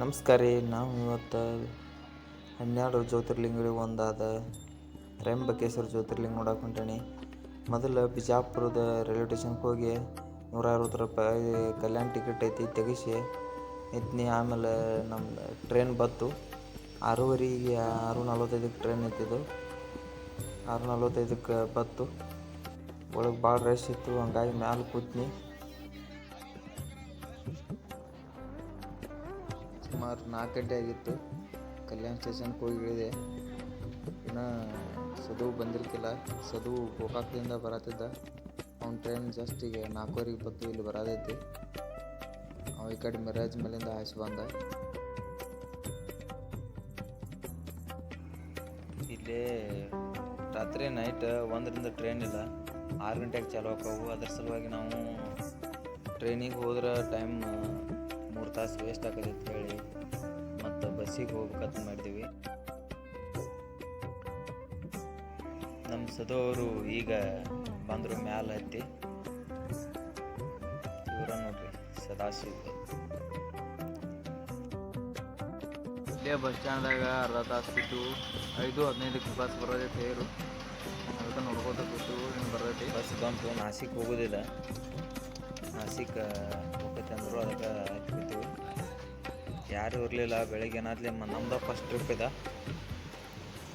ನಮಸ್ಕಾರ ರೀ, ನಾವು ಇವತ್ತು ಹನ್ನೆರಡು ಜ್ಯೋತಿರ್ಲಿಂಗಗಳಿಗೆ ಒಂದಾದ ರೇಂಬಕೇಶ್ವರ ಜ್ಯೋತಿರ್ಲಿಂಗ ನೋಡಕ್ಕೆ ಹೊಂಟೇನಿ. ಮೊದಲು ಬಿಜಾಪುರದ ರೈಲ್ವೆ ಸ್ಟೇಷನ್ಗೆ ಹೋಗಿ ನೂರ ಅರವತ್ತು ರೂಪಾಯಿ ಕಲ್ಯಾಣ ಟಿಕೆಟ್ ಐತಿ ತೆಗಿಸಿ, ಇದ್ನಿ ಆಮೇಲೆ ನಮ್ಮ ಟ್ರೈನ್ ಬತ್ತು ಆರೂವರೆಗೆ ಆರು ನಲ್ವತ್ತೈದಕ್ಕೆ ಟ್ರೈನ್ ಇತ್ತಿದ್ದು ಆರು ನಲ್ವತ್ತೈದಕ್ಕೆ ಬತ್ತು ಒಳಗೆ ಭಾಳ ರಶ್ ಇತ್ತು, ಹಂಗಾಗಿ ಮ್ಯಾಲೆ ಕೂತ್ನಿ. ನಾಲ್ಕು ಗಂಟೆ ಆಗಿತ್ತು. ಕಲ್ಯಾಣ ಸ್ಟೇಷನ್ಗೆ ಹೋಗಿ ಇಳಿದೆ ಇನ್ನು ಸದು ಬಂದಿರ್ತಿಲ್ಲ ಸದು ಗೋಕಾಕ್ದಿಂದ ಬರತ್ತಿದ್ದ. ಅವ್ನ ಟ್ರೈನ್ ಜಸ್ಟ್ ಈಗ ನಾಲ್ಕುವರೆಗೆ ಇಲ್ಲಿ ಬರೋದೈತಿ ಅವ ಈ ಕಡೆ ಮಿರಾಜ್ ಮೇಲಿಂದ ಆಯ್ಸು ಬಂದ. ಇಲ್ಲೇ ರಾತ್ರಿ ನೈಟ್ ಒಂದರಿಂದ ಟ್ರೈನ್ ಇಲ್ಲ. ಆರು ಗಂಟೆಗೆ ಚಾಲು ಹಾಕವು ಅದ್ರ ಸಲುವಾಗಿ ನಾವು ಟ್ರೈನಿಗೆ ಹೋದ್ರೆ ಟೈಮ್ ಮೂರು ತಾಸು ವೇಸ್ಟ್ ಅಂತ ಹೇಳಿ. ಬಸ್ಸಿಗೆ ಹೋಗ್ಬೇಕಂತ ಮಾಡಿದ್ದೀವಿ. ನಮ್ಮ ಸದೋರು ಈಗ ಬಂದರು ಮ್ಯಾಲೆ ಹತ್ತಿ ಇವರ ನೋಡ್ರಿ ಸದಾಶಿವ. ಇಲ್ಲೇ ಬಸ್ ಸ್ಟ್ಯಾಂಡ್ದಾಗ ಅರ್ಧ ತಾಸು ಬಿಟ್ಟು ಐದು ಹದಿನೈದಕ್ಕೆ ಬಸ್ ಬರೋದೈತೆ ತೇರು ಅದಕ್ಕೆ ನೋಡ್ಕೋತ ಬಿಟ್ಟು ಹಿಂಗೆ ಬರ್ತೈತಿ. ಬಸ್ ಬಂತು ನಾಸಿಕ್ ಹೋಗೋದಿಲ್ಲ. ನಾಸಿಕ್ ಹೋಗತ್ತೆ ಅಂದರು ಅದಕ್ಕೆ ಹತ್ಬಿಟ್ಟಿವಿ ಯಾರು ಇರಲಿಲ್ಲ, ಬೆಳಗ್ಗೆ ಏನಾದ್ಲಿ ನಮ್ದು ಫಸ್ಟ್ ಟ್ರಿಪ್ ಇದೆ.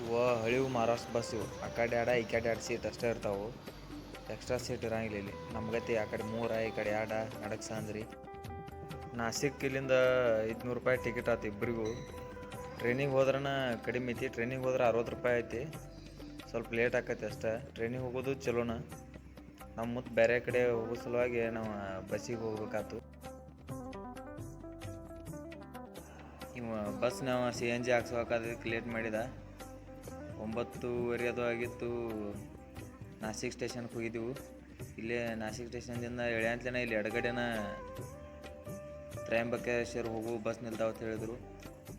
ಓ ಹಳಿವು ಮಹಾರಾಷ್ಟ್ರ ಬಸ್ ಇವು. ಆ ಕಡೆ ಆಡ, ಈ ಕಡೆ ಎರಡು ಸೀಟ್ ಅಷ್ಟೇ ಇರ್ತಾವೆ. ಎಕ್ಸ್ಟ್ರಾ ಸೀಟ್ ಇರಂಗಿಲ್ಲ ಇಲ್ಲಿ. ನಮ್ಗತಿ ಆ ಕಡೆ ಮೂರ, ಈ ಕಡೆ ಆಡ, ನಡಕ್ ಸಾಂದ್ರಿ ನಾಸಿಕ್ ಇಲ್ಲಿಂದ ಐದುನೂರು ರೂಪಾಯಿ ಟಿಕೆಟ್ ಆಯ್ತು ಇಬ್ಬರಿಗೂ ಟ್ರೈನಿಗೆ ಹೋದ್ರನ ಕಡಿಮೆ ಐತಿ. ಟ್ರೈನಿಗೆ ಹೋದ್ರೆ ಅರವತ್ತು ರೂಪಾಯಿ ಐತಿ. ಸ್ವಲ್ಪ ಲೇಟ್ ಆಕೈತಿ ಅಷ್ಟೇ. ಟ್ರೈನಿಗೆ ಹೋಗೋದು ಚಲೋನ. ನಮ್ಮ ಮತ್ತು ಬೇರೆ ಕಡೆ ಹೋಗೋ ಸಲುವಾಗಿ ನಾವು ಬಸ್ಸಿಗೆ ಹೋಗ್ಬೇಕಾತು. ಇವ ಬಸ್ ನಾವು ಸಿ ಎನ್ ಜಿ ಹಾಕ್ಸೋಕಾದಕ್ಕೆ ಲೇಟ್ ಮಾಡಿದ. ಒಂಬತ್ತೂವರೆ ಅದು ಆಗಿತ್ತು. ನಾಸಿಕ್ ಸ್ಟೇಷನ್ಗೆ ಹೋಗಿದ್ದೆವು ಇಲ್ಲೇ ನಾಸಿಕ್ ಸ್ಟೇಷನ್ದಿಂದ ಎಳೆಯಂತ್ಲೇನ ಇಲ್ಲಿ ಎಡಗಡೆನ ತ್ರಯಂಬಕೇಶ್ವರ ಹೋಗು ಬಸ್ ನಿಲ್ತಾವ ಅಂತ ಹೇಳಿದ್ರು.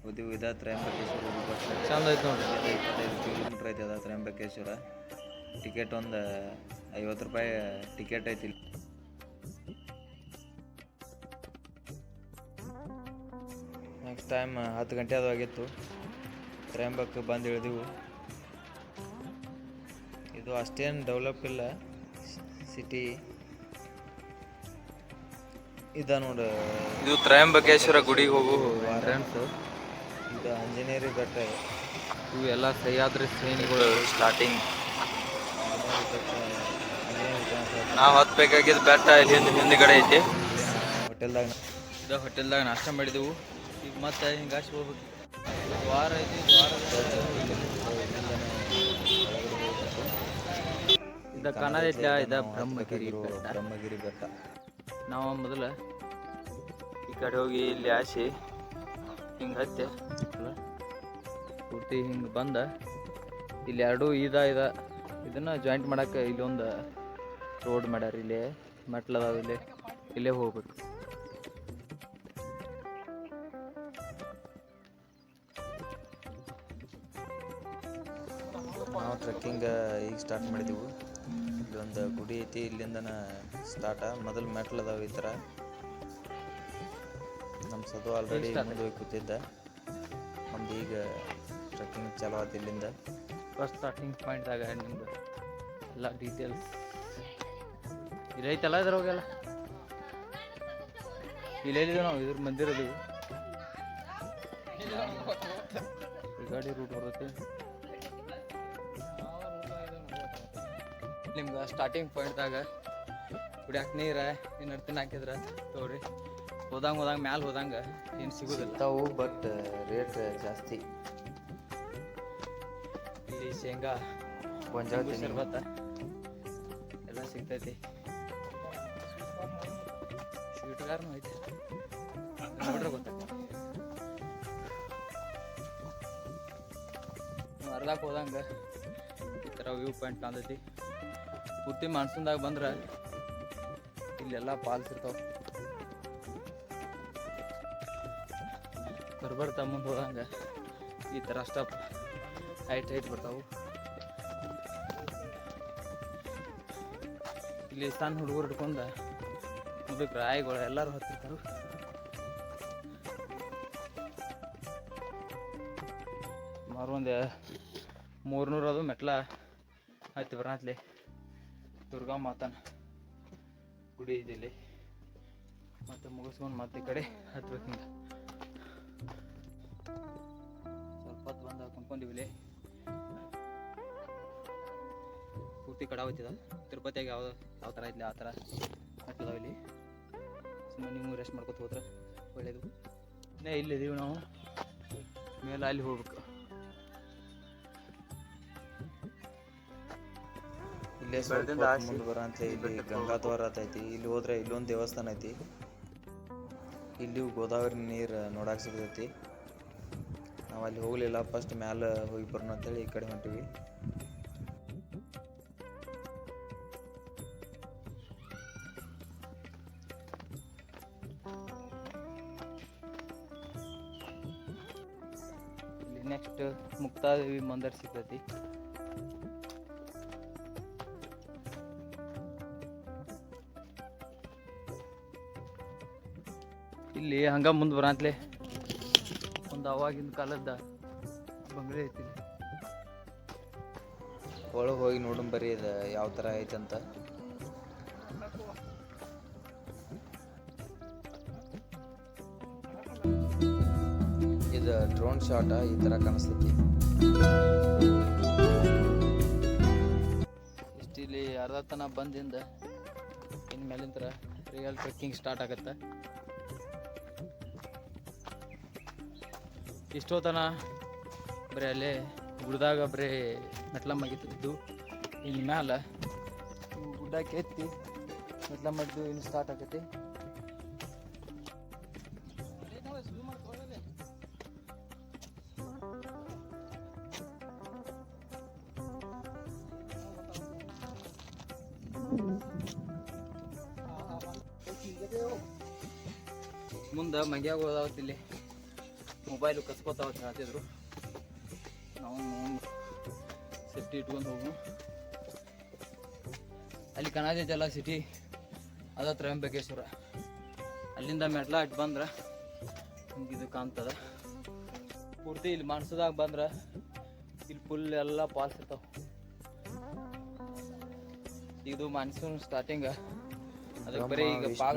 ಹೋದಿವು ಇದ ತ್ರಯಂಬಕೇಶ್ವರ ಹೋಗು ಬಸ್ ಚಂದ ಐತೆ ನೋಡಿರಿ. ಇಪ್ಪತ್ತೈದು ಕಿಲೋಮೀಟ್ರ್ ಐತೆ ಅದ ತ್ರಯಂಬಕೇಶ್ವರ. ಟಿಕೆಟ್ ಒಂದು ಐವತ್ತು ರೂಪಾಯಿ ಟಿಕೆಟ್ ಐತಿ ಟೈಮ್ ಹತ್ತು ಗಂಟೆ ಅದು ಆಗಿತ್ತು ತ್ರ್ಯಂಬಕ್ ಬಂದು ಇಳಿದೆವು. ಇದು ಅಷ್ಟೇನು ಡೆವಲಪ್ ಇಲ್ಲ. ಸಿಟಿ ಇದ ನೋಡು. ಇದು ತ್ರಯಂಬಕೇಶ್ವರ ಗುಡಿಗೆ ಹೋಗು. ವಾರಂಟ್ ಇದು ಆಂಜನೇಯರಿ ಬೆಟ್ಟ ಇವು ಎಲ್ಲ ಸಹ್ಯಾದ್ರಿ ಶ್ರೇಣಿಗಳು. ಸ್ಟಾರ್ಟಿಂಗ್ ನಾವು ಹತ್ಬೇಕಾಗಿದ್ದ ಬೆಟ್ಟ ಇಲ್ಲಿ ಹಿಂದೆ ಹಿಂದ್ಗಡೆ ಐತಿ. ಹೋಟೆಲ್ದಾಗ ಇದು ಹೋಟೆಲ್ದಾಗ ನಾಷ್ಟ ಮಾಡಿದೆವು. ಈಗ ಮತ್ತೆ ಹಿಂಗೆ ಹಿಂಗಾಸಿ ಹೋಗ್ಬೇಕು. ವಾರ ಐತಿ ವಾರ ಇದ ಕನ್ನಡ ಇದ ಬ್ರಹ್ಮಗಿರಿ ಬ್ರಹ್ಮಗಿರಿ ಬೆಟ್ಟ. ನಾವು ಮೊದಲು ಈ ಕಡೆ ಹೋಗಿ ಇಲ್ಲಿ ಆಸಿ ಹಿಂಗೆ ಹತ್ತೆ. ಪೂರ್ತಿ ಹಿಂಗೆ ಬಂದ. ಇಲ್ಲಿ ಎರಡು ಇದ ಇದ. ಇದನ್ನ ಜಾಯಿಂಟ್ ಮಾಡಕ್ಕೆ ಇಲ್ಲೊಂದು ರೋಡ್ ಮಾಡ್ಯಾರ. ಇಲ್ಲಿ ಮೆಟ್ಲದಾವ ಇಲ್ಲಿ. ಇಲ್ಲೇ ಹೋಗ್ಬೇಕು. ಟ್ರೆಕ್ಕಿಂಗ್ ಈಗ ಸ್ಟಾರ್ಟ್ ಮಾಡಿದೆವು. ಇಲ್ಲೊಂದು ಗುಡಿ ಐತಿ ಇಲ್ಲಿಂದನ ಸ್ಟಾರ್ಟ ಮೊದಲು ಮೆಟ್ಲು ಅದಾವ ಈ ಥರ ನಮ್ಮ ಸದು ಆಲ್ರೆಡಿ ಮುಂದೆ ಹೋಗಿ ಕೂತಿದ್ದ. ನಮ್ದು ಈಗ ಟ್ರೆಕ್ಕಿಂಗ್ ಚಾಲೋ ಆಯ್ತು ಇಲ್ಲಿಂದ. ಫಸ್ಟ್ ಸ್ಟಾರ್ಟಿಂಗ್ ಪಾಯಿಂಟ್ದಾಗ ನಿಮ್ದು ಎಲ್ಲ ಡೀಟೇಲ್ಸ್ ಇಲ್ಲೈತಲ್ಲ ಇದ್ರವಾಗೆಲ್ಲ ಇಲ್ಲೆಲ್ಲಿದ್ದೀವಿ ನಾವು? ಇದ್ರ ಮಂದಿರದೀವಿ ಗಾಡಿ ರೂಟ್ ಬರುತ್ತೆ. ನಿಮ್ಗೆ ಸ್ಟಾರ್ಟಿಂಗ್ ಪಾಯಿಂಟ್ದಾಗ ಕುಡಿಯಾಕ ನೀರ ಏನು ತಿನ್ನ ಹಾಕಿದ್ರೆ ತಗೋರಿ. ಹೋದಂಗೆ ಹೋದಂಗೆ ಮ್ಯಾಲೆ ಹೋದಂಗೆ ಏನು ಸಿಗೋದಿಲ್ಲ. ತಾವು ಬಟ್ ರೇಟ್ ಜಾಸ್ತಿ. ಇಲ್ಲಿ ಶೇಂಗಾ ಗೊಂಜಾಳ ಶರ್ಬತ್ತ ಎಲ್ಲ ಸಿಗ್ತೈತಿ. ಸ್ವೀಟ್ಗಾರನು ಐತಿ. ನೋಡ್ರೆ ಗೊತ್ತಾಗ್ತದೆ ಅರ್ಧಕ್ಕೆ ಹೋದಂಗೆ ಈ ಥರ ವ್ಯೂ ಪಾಯಿಂಟ್ ಕಾಣ್ತೈತಿ ಪೂರ್ತಿ ಮಾನ್ಸೂನ್ದಾಗ ಬಂದ್ರೆ ಇಲ್ಲೆಲ್ಲ ಫಾಲ್ಸ್ ಇರ್ತಾವ. ಬರ್ಬರ್ತಾ ಮುಂದೆ ಹೋದಂಗೆ ಈ ಥರ ಸ್ಟಪ್ ಹೈಟ್ ಹೈಟ್ ಬರ್ತಾವೆ. ಇಲ್ಲಿ ಸಣ್ಣ ಹುಡುಗರು ಹಿಡ್ಕೊಂಡ ಮುದುಕ್ರು ರಾಯಿಗಳು ಎಲ್ಲರೂ ಹತ್ತಿರ್ತಾರು. ಮಾರು ಒಂದು ಮೂರ್ನೂರು ಅದು ಮೆಟ್ಲ ಹತ್ತಿ ಬರತ್ಲಿ ದುರ್ಗಾ ಮಾತನ ಗುಡಿ ಇಲ್ಲಿ ಮತ್ತೆ ಮುಗಿಸ್ಕೊಂಡು ಮತ್ತೆ ಕಡೆ ಹತ್ಬೇಕು ಹಿಂಗೆ ಸ್ವಲ್ಪ ಹೊತ್ತು ಬಂದ ಪೂರ್ತಿ ಕಡ ತಿರುಪತಿಯಾಗ ಯಾವ ಯಾವ ಥರ ಇದೆ ಆ ಥರ ಇಲ್ಲಿ. ಸುಮ್ಮನೆ ನೀವು ರೆಸ್ಟ್ ಮಾಡ್ಕೊತ ಹೋದ್ರೆ ಒಳ್ಳೇದು. ಇನ್ನೇ ಇಲ್ಲಿದ್ದೀವಿ ನಾವು. ಮೇಲೆ ಅಲ್ಲಿ ಹೋಗ್ಬೇಕು. ಇಲ್ಲೇ ಸ್ವಲ್ಪ. ಮುಂದೆ ಬರೋ ಅಂತ ಇಲ್ಲಿ ಗಂಗಾದ್ವಾರ ಐತಿ. ಇಲ್ಲಿ ಹೋದ್ರೆ ಇಲ್ಲೊಂದು ದೇವಸ್ಥಾನ ಐತಿ. ಇಲ್ಲಿ ಗೋದಾವರಿ ನೀರು ನೋಡಕ್ ಸಿಗತೈತಿ. ನಾವು ಅಲ್ಲಿ ಹೋಗಲಿಲ್ಲ. ಫಸ್ಟ್ ಮ್ಯಾಲೆ ಹೋಗಿ ಬರೋಣ ಅಂತೇಳಿ ಈ ಕಡೆ ಹೊಂಟಿವಿ. ಇಲ್ಲಿ ನೆಕ್ಸ್ಟ್ ಮುಕ್ತಾದೇವಿ ಮಂದಿರ ಸಿಗ್ತೈತಿ. ಇಲ್ಲಿ ಹಂಗ ಮುಂದೆ ಬರಂತ್ಲೆ. ಒಂದು ಅವಾಗಿನ ಕಾಲದ ಬಂಗ್ಲೆ ಐತಿ. ಒಳಗೆ ಹೋಗಿ ನೋಡೋಣ ಬರೀ ಇದು ಯಾವ ತರ ಐತಿ ಅಂತ. ಇದು ಡ್ರೋನ್ ಶಾಟ್ ಈ ಥರ ಕಾಣಿಸ್ತೈತಿ. ಇಷ್ಟು ಇಲ್ಲಿ ಅರ್ಧ ತನ ಬಂದಿಂದ ಇನ್ನು ರಿಯಲ್ ಟ್ರೆಕ್ಕಿಂಗ್ ಸ್ಟಾರ್ಟ್ ಆಗತ್ತೆ. ಇಷ್ಟೋತನ ಬರೀ ಅಲ್ಲೇ ಗುಡ್ದಾಗ ಬರೀ ಮೆಟ್ಲಮ್ಮ ಮಗಿತಿದ್ದು ಇನ್ನು ಮ್ಯಾಲ ಗುಡ್ಡಕ್ಕೆ ಎತ್ತಿ ಮೆಟ್ಲಮ್ಮದ್ದು ಇನ್ನು ಸ್ಟಾರ್ಟ್ ಆಗತ್ತೆ. ಮುಂದೆ ಮಂಗ್ಯಾಗ ಹೋದಾವತ್ ಮೊಬೈಲು ಅಂತ ಹೇಳ್ತಿದ್ರು ನಾವು ಸೇಫ್ಟಿ ಇಟ್ಕೊಂಡು ಹೋಗು. ಅಲ್ಲಿ ಕಣಾಜಲ್ಲ ಸಿಟಿ ಅದ ತ್ರಯಂಬಕೇಶ್ವರ. ಅಲ್ಲಿಂದ ಮೆಟ್ಲ ಇಟ್ಟು ಬಂದ್ರೆ ಇದು ಕಾಣ್ತದ. ಪೂರ್ತಿ ಇಲ್ಲಿ ಮನ್ಸದಾಗ ಬಂದ್ರೆ ಇಲ್ಲಿ ಫುಲ್ ಎಲ್ಲ ಪಾಲ್ಸ್ ಇರ್ತಾವ. ಇದು ಮಾನ್ಸೂನ್ ಸ್ಟಾರ್ಟಿಂಗ್ ಅದಕ್ಕೆ ಬರೀ ಈಗ ಬ್ರಹ್ಮ, ಪಾಗ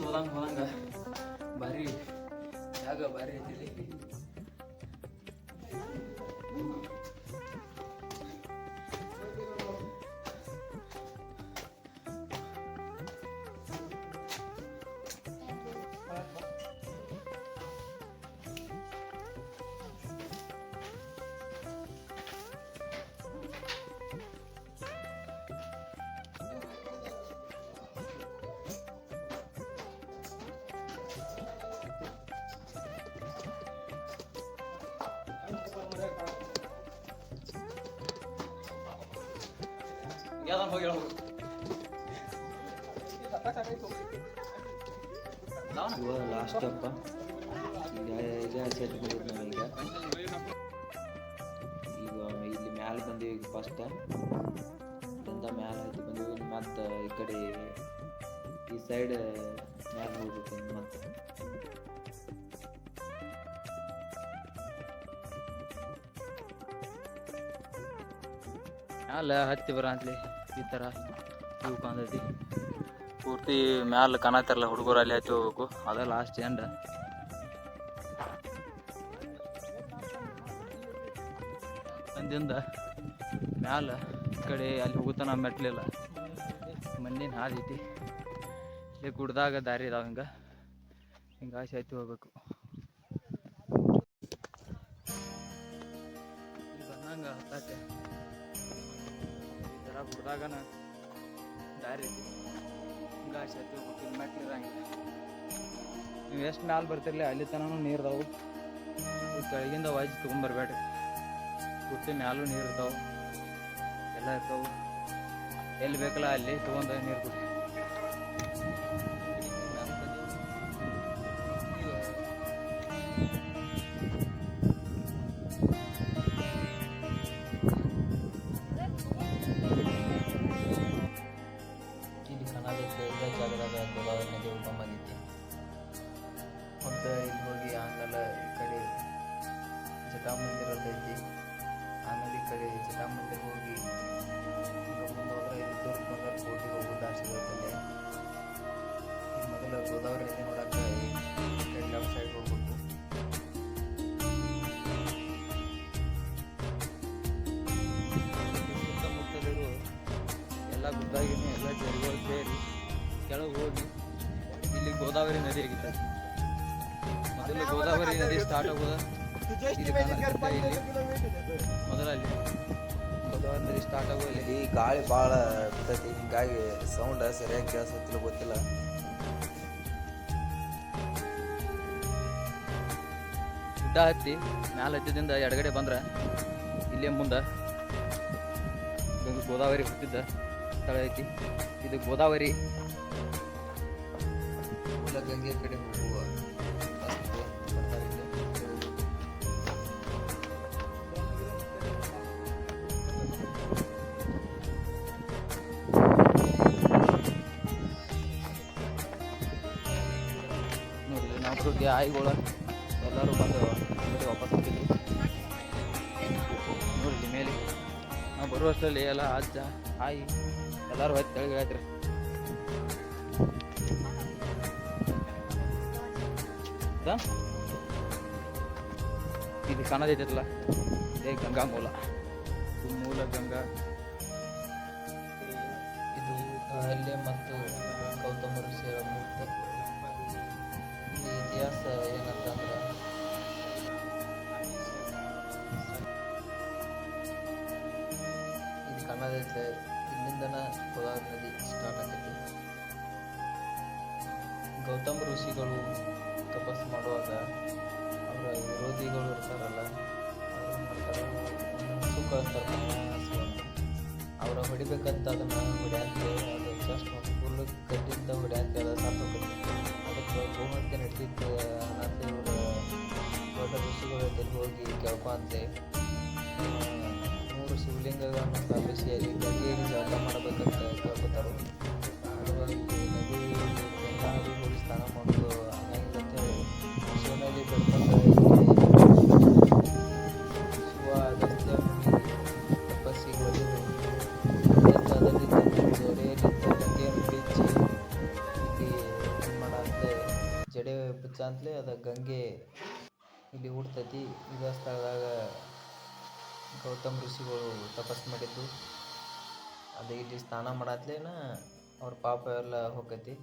स्टे- ಮುಂದೆ ಹೋದಂಗೆ ಹೋದಂಗೆ ಭಾರಿ ಜಾಗ ಭಾರಿ ಐತಿ ಯಾವ್ದನ್ ಹೋಗಿ ಹೇಳು ಇವ ಲಾಸ್ಟ್ ಅಪ್ಪ. ಈಗ ಈಗ ಸೆಟ್ ಮಾಡಿದ್ವಿ ನಾವೀಗ ಈಗ. ಇಲ್ಲಿ ಮ್ಯಾಲೆ ಬಂದೀವಿ ಈಗ ಫಸ್ಟ್ ಅಂತ ಮ್ಯಾಲೆ ಹತ್ತಿ ಬಂದೀವಿ ಮತ್ತೆ ಈ ಕಡೆ ಈ ಸೈಡ್ ಮ್ಯಾಲೆ ಹೋಗ್ಬೇಕು ಮತ್ತೆ. ಮ್ಯಾಲ ಹತ್ತಿ ಬರಂತ್ಲಿ. ಈ ಥರ ಇವು ಕಾಣ್ತೈತಿ ಪೂರ್ತಿ ಮ್ಯಾಲೆ ಕಾಣತ್ತಾರಲ್ಲ ಹುಡುಗರು ಅಲ್ಲಿ ಹತ್ತಿ ಹೋಗ್ಬೇಕು. ಅದ ಲಾಸ್ಟ್ ಎಂಡ್ ಅಂದಿಂದ ಮ್ಯಾಲ ಕಡೆ ಅಲ್ಲಿ ಹೋಗುತ್ತಾನ ಮೆಟ್ಲಿಲ್ಲ. ಮಣ್ಣಿನ ಹಾದಿ ಐತಿ. ಇಲ್ಲಿ ಗುಡ್ದಾಗ ದಾರಿ ಇದಾವ ಹಿಂಗೆ. ಹಿಂಗೆ ಆಸೆ ಆಯ್ತು ಹೋಗ್ಬೇಕು. ಎಷ್ಟು ಮ್ಯಾಲೆ ಬರ್ತಿರ್ಲಿ, ಅಲ್ಲಿ ತನೂ ನೀರು ಇದಾವು ಕೆಳಗಿಂದ ವಾಜ್ ತೊಗೊಂಬರ್ಬೇಡ್ರಿ ಗುಟ್ಟಿ ಮ್ಯಾಲೂ ನೀರು ಇರ್ತಾವೆ ಎಲ್ಲ ಇರ್ತಾವೆ. ಎಲ್ಲಿ ಬೇಕಲ್ಲ ಅಲ್ಲಿ ತೊಗೊಂಡ ನೀರು ಇಲ್ಲಿ ಎಲ್ಲ ಗುಡ್ಡಾಗಿನ ಎಲ್ಲ ಜರಿಗಳು ಸೇರಿ ಕೆಳಗೆ ಹೋಗಿ ಇಲ್ಲಿ ಗೋದಾವರಿ ನದಿ ಆಗಿತ್ತು ಮೊದಲು ಗೋದಾವರಿ ನದಿ ಸ್ಟಾರ್ಟ್ ಆಗೋದ ಮೊದಲಲ್ಲಿ ಗೋದಾವರಿ ನದಿ ಸ್ಟಾರ್ಟ್ ಆಗೋ ಇಲ್ಲಿ. ಗಾಳಿ ಭಾಳ ಬಿಡ್ತೈತಿ ಹಿಂಗಾಗಿ ಸೌಂಡ್ ಸರಿಯಾಗಿ ಕೇಳಿಸತ್ತಿಲ್ಲ ಗೊತ್ತಿಲ್ಲ. ಗುಡ್ಡ ಹತ್ತಿ ಮ್ಯಾಲ ಹತ್ತಿದಿಂದ ಎಡಗಡೆ ಬಂದ್ರೆ ಇಲ್ಲೇ ಮುಂದೆ ಗೋದಾವರಿ ಹುಟ್ಟಿದ್ದ ಸ್ಥಳ ಐತಿ ಇದು ಗೋದಾವರಿ. ಗಂಗೆ ಕಡೆ ಹೋಗುವ ರಸ್ತೆ ಬರ್ತಾರೆ ಇಲ್ಲಿ. ನೋಡಿ ನಾವು ಪ್ರತಿ ಆಯಿಗಳು. ಎಲ್ಲರೂ ಬಂದು ಅಂಗಡಿ ವಾಪಸ್ ಹೋಗಿದ್ವಿ. ನೋಡಿ ಇಲ್ಲಿ ಮೇಲೆ. ನಾವು ಬರುವಷ್ಟರಲ್ಲಿ ಎಲ್ಲ ಅಜ್ಜ ಆಯಿ ಎಲ್ಲರೂ ಹೊತ್ತು ತೆಳಗೆ ಹೇಳ್ತೀರಿ ಹೌದಾ? ಇದು ಕಾಣೋದೈತಲ್ಲ ಇದೇ ಗಂಗಾ ಮೂಲ. ಇದು ಮೂಲ ಗಂಗಾ. ಗೌತಮ ಋಷಿಗಳು ತಪಸ್ಸು ಮಾಡುವಾಗ ಅವರ ವಿರೋಧಿಗಳು ಇರ್ತಾರಲ್ಲ ಸುಖ ಅವರ ಹೊಡಿಬೇಕಂತ ಅದನ್ನ ಹೊಡ್ಯಾಕೆ ಅದು ಜಸ್ಟ್ ಒಂದು ಫುಲ್ ಕಟ್ಟಿಂದ ಹೊಡ್ಯಾಕೆ ಅದು ಸಾಕು ಅದಕ್ಕೆ ಗೋಮಂತೆ ನಡೆದಿತ್ತು ಅನಾಥ ಇವರು ದೊಡ್ಡ ಋಷಿಗಳ ಎದುರು ಹೋಗಿ ಕೇಳ್ಕೊಂತೆ ಮೂರು ಶಿವಲಿಂಗಗಳನ್ನು ಸ್ಥಾಪಿಸಿ ಅಲ್ಲಿ ಗಂಗೆಯಲ್ಲಿ ಜಳಕ ಮಾಡಬೇಕಂತ ಇಲ್ಲಿ ಹುಟ್ತೈತಿ ಇದ ಸ್ಥಳದಾಗ ಗೌತಮ್ ಋಷಿಗಳು ತಪಸ್ಸು ಮಾಡಿದ್ದು. ಅದು ಇಲ್ಲಿ ಸ್ನಾನ ಮಾಡತ್ಲೇನ ಅವ್ರ ಪಾಪ ಎಲ್ಲ ಹೋಗತಿ.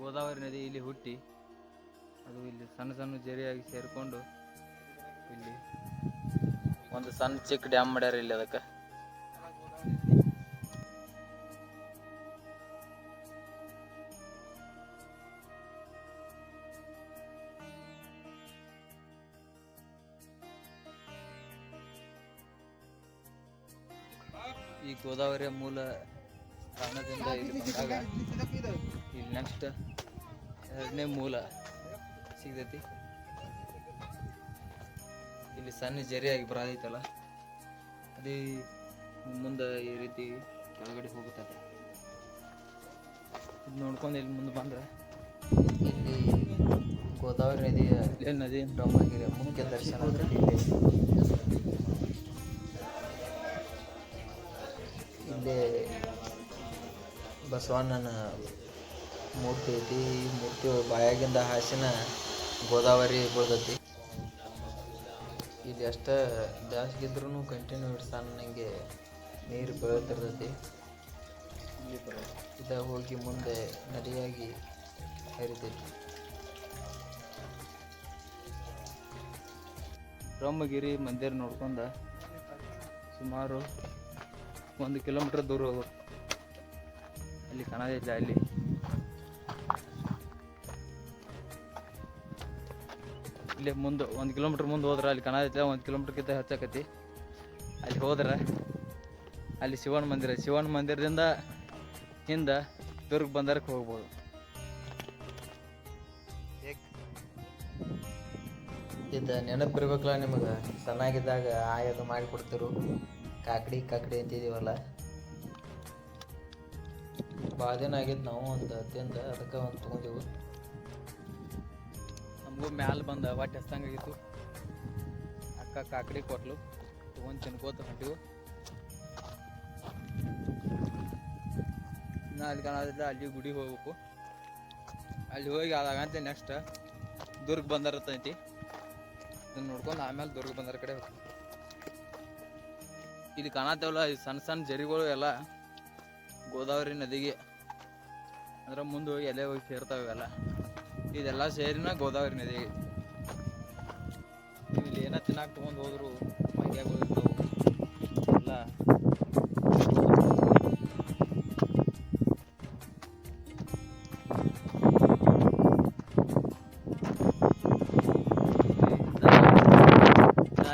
ಗೋದಾವರಿ ನದಿ ಇಲ್ಲಿ ಹುಟ್ಟಿ. ಅದು ಇಲ್ಲಿ ಸಣ್ಣ ಸಣ್ಣ ಜರಿಯಾಗಿ ಸೇರಿಕೊಂಡು ಇಲ್ಲಿ ಒಂದು ಸಣ್ಣ ಚಿಕ್ಕ ಡ್ಯಾಮ್ ಮಾಡ್ಯಾರ ಇಲ್ಲಿ ಅದಕ್ಕೆ. ಗೋದಾವರಿಯ ಮೂಲ ಸ್ಥಾನದಿಂದ ಇಲ್ಲಿ ಬಂದಾಗ ಇಲ್ಲಿ ನೆಕ್ಸ್ಟ್ ಎರಡನೇ ಮೂಲ ಸಿಗ್ತೈತಿ. ಇಲ್ಲಿ ಸಣ್ಣ ಜರಿಯಾಗಿ ಬರೋದೈತಲ್ಲ ಅದೇ ಮುಂದೆ ಈ ರೀತಿ ಕೆಳಗಡೆ ಹೋಗುತ್ತದೆ. ಇದು ನೋಡ್ಕೊಂಡು ಇಲ್ಲಿ ಮುಂದೆ ಬಂದ್ರೆ ಇಲ್ಲಿ ಗೋದಾವರಿ ನದಿಯ ನದಿ ಬ್ರಹ್ಮಗಿರಿಯ ಮುಖ್ಯ ದರ್ಶನ ಇಲ್ಲಿ ಬಸವಣ್ಣನ ಮೂರ್ತಿ ಐತಿ. ಈ ಮೂರ್ತಿ ಬಾಯಾಗಿಂದ ಹಾಸಿನ ಗೋದಾವರಿ ಬೀಳ್ತೈತಿ ಇಲ್ಲಿ ಎಷ್ಟು ಬ್ಯಾಸ್ಗೆ ಇದ್ರೂ ಕಂಟಿನ್ಯೂ ಇಡ್ಸಾನ ನನಗೆ ನೀರು ಬೀಳುತ್ತಿರ್ತೈತಿ ಇದ ಹೋಗಿ ಮುಂದೆ ನದಿಯಾಗಿ ಹರಿತೈತಿ. ಬ್ರಹ್ಮಗಿರಿ ಮಂದಿರ ನೋಡ್ಕೊಂಡ ಸುಮಾರು ಒಂದು ಕಿಲೋಮೀಟ್ರ್ ದೂರ ಹೋಗ್ಬೇಕು ಅಲ್ಲಿ ಕಣದ ಅಲ್ಲಿ ಇಲ್ಲಿ. ಮುಂದೆ, ಒಂದು ಕಿಲೋಮೀಟ್ರ್ ಮುಂದೆ ಹೋದ್ರೆ ಅಲ್ಲಿ ಕಾಣೋದಿಲ್ಲ ಒಂದು ಕಿಲೋಮೀಟ್ರ್ಗಿಂತ ಹೆಚ್ಚಾಕತಿ ಅಲ್ಲಿ ಹೋದ್ರೆ, ಅಲ್ಲಿ ಶಿವನ ಮಂದಿರ, ಶಿವನ ಮಂದಿರದಿಂದ ಹಿಂದೆ ದುರ್ಗ ಬಂದರಕ್ಕೆ ಹೋಗ್ಬೋದು. ಇದು ನೆನಪಿರ್ಬೇಕಲ್ಲ ನಿಮಗೆ ಚೆನ್ನಾಗಿದ್ದಾಗ ಆಯೋದು ಮಾಡಿ ಕೊಡ್ತಿರು ಕಾಕಡಿ ಕಾಕಡಿ ಅಂತಿದೀವಲ್ಲ? ಭಾಳ ದಿನ ಆಗೈತೆ ನಾವು ಒಂದು ಅತ್ಯಂತ ಅದಕ್ಕೆ ಒಂದು ತೊಗೊಂಡೆವು. ನಮಗೂ ಮ್ಯಾಲ ಬಂದ ಒಟ್ಟು ಹಸ್ತಂಗಾಗಿತ್ತು ಅಕ್ಕ ಕಾಕಡಿ ಕೊಟ್ಲು. ತೊಗೊಂಡು ತಿನ್ಕೋತ ಹೊಂಟಿವು. ಇನ್ನು ಅಲ್ಲಿ ಕಾಣೋದಿಲ್ಲ, ಅಲ್ಲಿ ಗುಡಿಗೆ ಹೋಗ್ಬೇಕು. ಅಲ್ಲಿ ಹೋಗಿ ಅದಾಗಂತೆ ನೆಕ್ಸ್ಟ್ ದುರ್ಗ ಬಂದರತೈತಿ. ಅದನ್ನ ನೋಡ್ಕೊಂಡು ಆಮೇಲೆ ದುರ್ಗ ಬಂದರ ಕಡೆ ಹೋಗ್ತೀವಿ. ಇಲ್ಲಿ ಕಾಣತ್ತೇವಲ್ಲ, ಈ ಸಣ್ಣ ಸಣ್ಣ ಜರಿಗಳು ಎಲ್ಲ ಗೋದಾವರಿ ನದಿಗೆ ಅಂದ್ರೆ ಮುಂದೆ ಹೋಗಿ ಎಲೆ ಹೋಗಿ ಸೇರ್ತಾವೆ ಇವೆಲ್ಲ. ಇದೆಲ್ಲ ಸೇರಿನ ಗೋದಾವರಿ ನದಿಗೆ. ಇಲ್ಲಿ ಏನೋ ತಿನ್ನಾಕ ತೊಗೊಂಡು ಹೋದ್ರು ಮಂಗ್ಯಾಗ ಹೋಗಿ ಎಲ್ಲ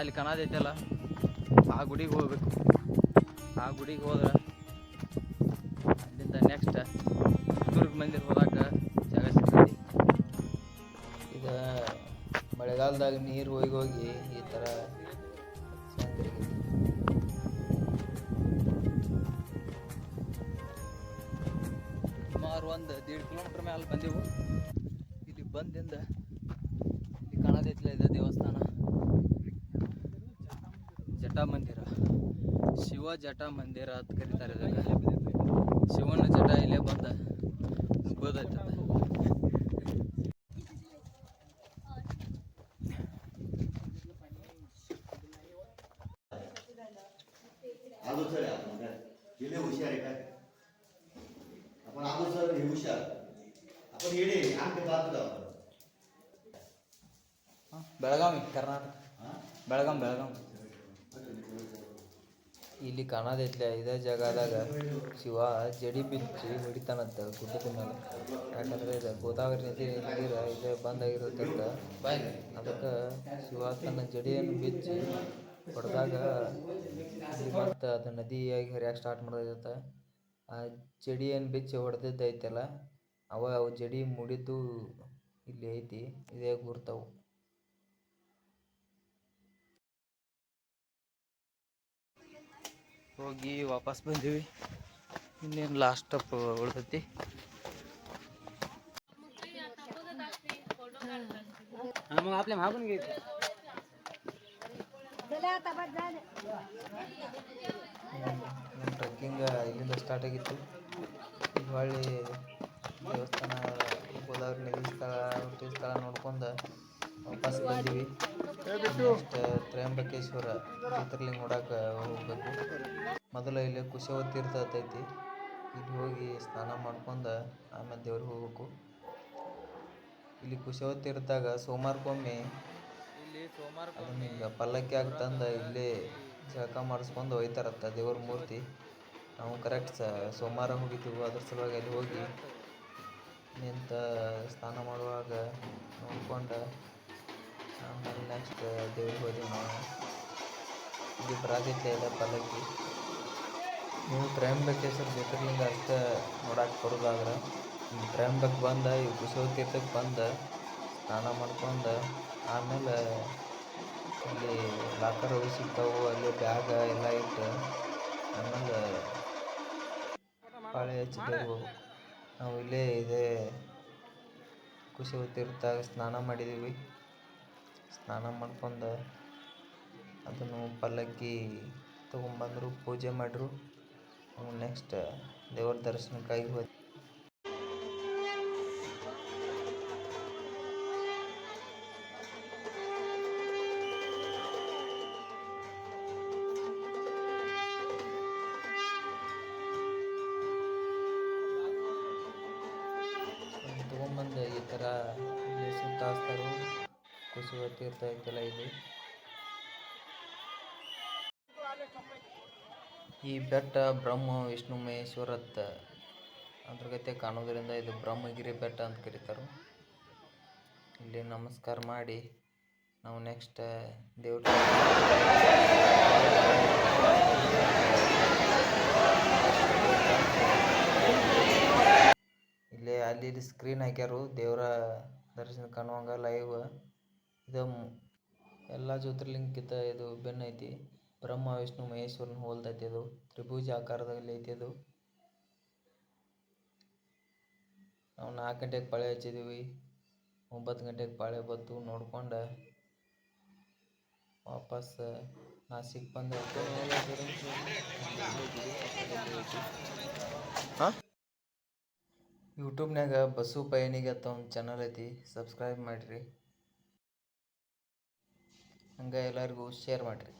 ಅಲ್ಲಿ ಕಾಣದೈತಲ್ಲ ಗುಡಿಗೆ ಹೋಗ್ಬೇಕು. ಆ ಗುಡಿಗೆ ಹೋದ್ರೆ ಅಲ್ಲಿಂದ ನೆಕ್ಸ್ಟ್ ದುರ್ಗ ಮಂದಿರ ಹೋದಾಗ ಜಾಗ ಸಿಗ್ತೈತಿ ಇದು ಮಳೆಗಾಲದಾಗ ನೀರು ಹೋಗಿ ಹೋಗಿ ಈ ಥರ ಸುಮಾರು ಒಂದು ದೇಡ್ ಕಿಲೋಮೀಟ್ರ್ ಮೇಲೆ ಬಂದೆವು. ಶಿವಜಟ ಮಂದಿರಾತ್ ಕರೀತಾರೆ ಶಿವನ ಜಟ ಇಲ್ಲೇ ಬಂದ ಗೊತ್ತಾಯ್ತದ ಬೆಳಗಾವಿ ಕರ್ನಾಟಕ ಬೆಳಗಾಂ ಬೆಳಗಾಂ ಇಲ್ಲಿ ಕಾಣೋದೈತ್ಲೆ, ಇದೇ ಜಾಗದಾಗ ಶಿವ ಜಡಿ ಬಿಚ್ಚಿ ಹೊಡಿತಾನಂತ ಗುಡ್ಡದ ಮೇಲೆ ಯಾಕಂದ್ರೆ ಇದು ಗೋದಾವರಿ ನದಿ ನೀರು ಇದೇ ಬಂದಾಗಿರೋದ್ರಿಂದ ಅದಕ್ಕೆ ಶಿವ ತನ್ನ ಜಡಿಯನ್ನು ಬಿಚ್ಚಿ ಹೊಡೆದಾಗ ಮತ್ತು ಅದು ನದಿಯಾಗಿ ಹರಿಯಾಕೆ ಸ್ಟಾರ್ಟ್ ಮಾಡೋದೈತೆ. ಆ ಜಡಿಯನ್ನು ಬಿಚ್ಚಿ ಹೊಡೆದಿದ್ದೈತಲ್ಲ, ಅವ ಅವು ಜಡಿ ಮುಡಿದು ಇಲ್ಲಿ ಐತಿ, ಇದೇ ಗುರ್ತವು. ಹೋಗಿ ವಾಪಸ್ ಬಂದೀವಿ ಇನ್ನೇನು ಲಾಸ್ಟ್ ಸ್ಟಾಪ್ ಉಳ್ದೈತಿ मग आपल्या मागून घ्यायचं ನಮ್ಮ ಟ್ರೆಕ್ಕಿಂಗ್ ಇಲ್ಲಿಂದ ಸ್ಟಾರ್ಟ್ ಆಗಿತ್ತು ಈಗ ಹೊಳ್ಳಿ ದೇವಸ್ಥಾನ ಗೋದಾವರಿ ನದಿ ಸ್ಥಳ ಹುಟ್ಟಿದ ಸ್ಥಳ ನೋಡ್ಕೊಂಡು ವಾಪಸ್ ಬಂದೀವಿ ನೆಕ್ಸ್ಟ್ ತ್ರಯಂಬಕೇಶ್ವರ ಜ್ಯೋತಿರ್ಲಿಂಗ ನೋಡಕ್ಕೆ ಹೋಗ್ಬೇಕು. ಮೊದಲು ಇಲ್ಲಿ ಕುಶವ ತೀರ್ಥ ಐತಿ ಇಲ್ಲಿ ಹೋಗಿ ಸ್ನಾನ ಮಾಡ್ಕೊಂಡು ಆಮೇಲೆ ದೇವ್ರಿಗೆ ಹೋಗ್ಬೇಕು. ಇಲ್ಲಿ ಕುಶವ ತೀರ್ಥದಾಗ ಸೋಮವಾರಕ್ಕೊಮ್ಮೆ ಅದನ್ನ ಹಿಂಗೆ ಪಲ್ಲಕ್ಕಿಯಾಗ ತಂದು ಇಲ್ಲೇ ಜಳಕ ಮಾಡಿಸ್ಕೊಂಡು ಒಯ್ತಾರತ್ತ ದೇವ್ರ ಮೂರ್ತಿ. ನಾವು ಕರೆಕ್ಟ್ ಸ ಸೋಮವಾರ ಹೋಗಿದ್ದೀವಿ ಅದ್ರ ಸಲುವಾಗಿ ಅಲ್ಲಿ ಹೋಗಿ ನಿಂತ ಸ್ನಾನ ಮಾಡುವಾಗ ನೋಡ್ಕೊಂಡು ಆಮೇಲೆ ನೆಕ್ಸ್ಟ್ ದೇವ್ರಿಗೆ ಹೋದ್ವಿ ನಾವು. ಇಲ್ಲಿ ಬರಾಕೈತೆ ಇಲ್ಲ ಪಲ್ಲಕ್ಕಿ. ನೀವು ತ್ರಯಂಬಕೇಶ್ವರ ಜ್ಯೋತಿರ್ಲಿಂಗ ಅಷ್ಟೇ ನೋಡಕ್ಕೆ ಬರೋದಾದ್ರೆ ಇಲ್ಲಿ ತ್ರಯಂಬಕ್ ಬಂದ, ಈ ಕುಶವ ತೀರ್ಥಕ್ಕೆ ಬಂದು, ಸ್ನಾನ ಮಾಡ್ಕೊಂಡು, ಆಮೇಲೆ ಅಲ್ಲಿ ಲಾಕರ್ ಅವು ಸಿಗ್ತಾವು, ಅಲ್ಲಿ ಬ್ಯಾಗ ಎಲ್ಲ ಇಟ್ಟು, ಆಮೇಲೆ ಪಾಳೆ ಹಚ್ಚಿದೆವು. ನಾವು ಇಲ್ಲೇ ಇದೇ ಕುಶವ ತೀರ್ಥದಾಗ ಸ್ನಾನ ಮಾಡಿದ್ದೀವಿ ಸ್ನಾನ ಮಾಡ್ಕೊಂಡು. ಅದನ್ನು ಪಲ್ಲಕ್ಕಿ ತೊಗೊಂಬಂದರು ಪೂಜೆ ಮಾಡಿರು. ನೆಕ್ಸ್ಟ್ ದೇವ್ರ ದರ್ಶನಕ್ಕಾಗಿ ಹೋದ ತೊಗೊಂಬಂದು ಈ ಥರ ಸುತ್ತಾಸ್ತಾರೆ ಕುಸುವ ತೀರ್ಥ ಇಲ್ಲಿ ಈ ಬೆಟ್ಟ ಬ್ರಹ್ಮ, ವಿಷ್ಣು ಮಹೇಶ್ವರತ್ ಅದ್ರಗತೆ ಕಾಣೋದ್ರಿಂದ ಇದು ಬ್ರಹ್ಮಗಿರಿ ಬೆಟ್ಟ ಅಂತ ಕರೀತಾರೆ. ಇಲ್ಲಿ ನಮಸ್ಕಾರ ಮಾಡಿ, ನಾವು ನೆಕ್ಸ್ಟ್ ದೇವ್ರ ಇಲ್ಲಿ ಅಲ್ಲಿ ಸ್ಕ್ರೀನ್ ಹಾಕ್ಯಾರು, ದೇವರ ದರ್ಶನ ಕಾಣುವಂಗ ಲೈವ್ ಇದು ಎಲ್ಲಾ ಜ್ಯೋತಿರ್ಲಿಂಗಕ್ಕಿಂತ ಇದು ಭಿನ್ನ ಐತಿ. ಬ್ರಹ್ಮ ವಿಷ್ಣು ಮಹೇಶ್ವರನ ಹೋಲ್ದೈತಿ ಇದು. ತ್ರಿಭುಜ ಆಕಾರದಲ್ಲಿ ಐತಿ ಇದು. ನಾವು ನಾಲ್ಕು ಗಂಟೆಗೆ ಪಾಳೆ ಹಚ್ಚಿದ್ದೀವಿ ಒಂಬತ್ತು ಗಂಟೆಗೆ ಪಾಳೆ ಬತ್ತು ನೋಡ್ಕೊಂಡು ವಾಪಸ್ ನಾಸಿಕ್ ಬಂದು. ಯೂಟ್ಯೂಬ್ನಾಗ ಬಸ್ಸು ಪಯಣಿಗೆ ಅಂತ ಒಂದು ಚಾನಲ್ ಐತಿ. ಸಬ್ಸ್ಕ್ರೈಬ್ ಮಾಡಿರಿ. ಹಂಗೆ ಎಲ್ಲರಿಗೂ ಶೇರ್ ಮಾಡಿರಿ.